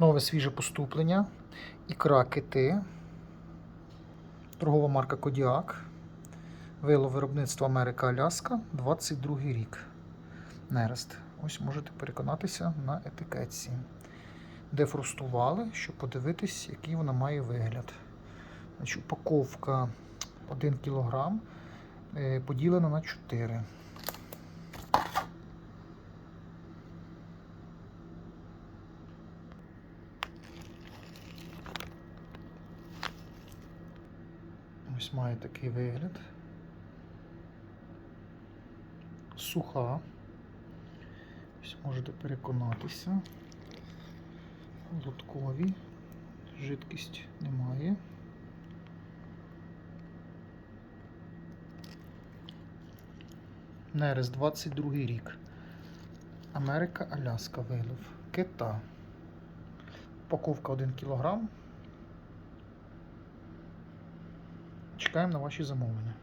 Нове свіже поступлення. Ікра кити. Торгова марка Кодіак. Вило виробництва Америка Аляска, 22 рік. Нерест. Ось можете переконатися на етикетці. Дефростували, щоб подивитись, який вона має вигляд. Значить, упаковка 1 кг е, поділена на 4. Ось має такий вигляд. Суха. Ось можете переконатися. Лоткові. Жидкість немає. Нерес 22 рік. Америка Аляска вилив. Кита. Упаковка 1 кг. Чекаємо на ваші замовлення.